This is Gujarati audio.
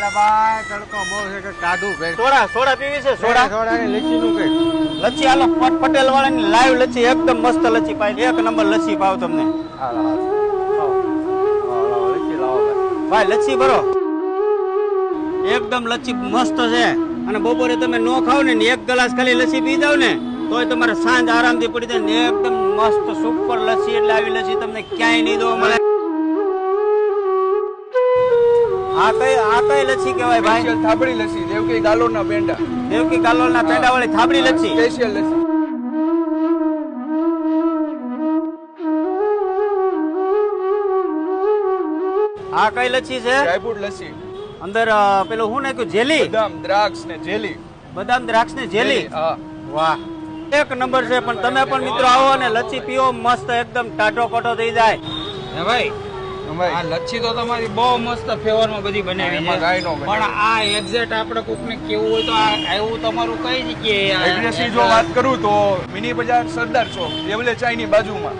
એટલે ભાઈ તડકો બહુ છે કે કાઢું કઈ સોડા સોડા પીવી છે? સોડા? સોડા સોડા ની નું કઈ લચ્છી હાલો પટેલ વાળા ની લાઈવ લચ્છી એકદમ મસ્ત લચ્છી પાઈ એક નંબર લચ્છી પાવ તમને. ભાઈ. લચ્છી ભરો. એકદમ લચ્છી મસ્ત છે. અને બપોરે તમે નો ખાવ ને ને એક ગ્લાસ ખાલી લચ્છી પી જાવ ને તોય તમારે સાંજ આરામથી પડી જાય ને એકદમ મસ્ત સુપર લચ્છી એટલે આવી લચ્છી તમને ક્યાંય નહીં દો મળે. આ કઈ આ કઈ લચ્છી કહેવાય ભાઈ? સ્પેશિયલ થાબડી લસ્સી દેવકી ગાલોના પેંડા. દેવકી કાલોલ ના પેંડા વાળી થાબડી લચ્છી? સ્પેશિયલ લસ્સી આ કઈ લચ્છી છે? ડ્રાયફ્રૂટ લસ્સી અંદર પેલું શું નાખ્યું? જેલી? બદામ દ્રાક્ષ ને જેલી. બદામ દ્રાક્ષ ને જેલી? હા. વાહ. એક નંબર છે પણ તમે પણ મિત્રો આવો અને લચ્છી પીઓ મસ્ત એકદમ ટાટો પટો થઈ જાય. હે ભાઈ? આ લચ્છી તો તમારી બહુ મસ્ત ફ્લેવરમાં બધી બનાવી છે. નો પણ આ એક્ઝેક્ટ આપણે કોક ને કેવું હોય તો આ એવું તમારું કઈ જગ્યાએ એડ્રેસની જો વાત કરું તો મિની બજાર સરદાર ચોક દેવલે ચાઈની બાજુમાં.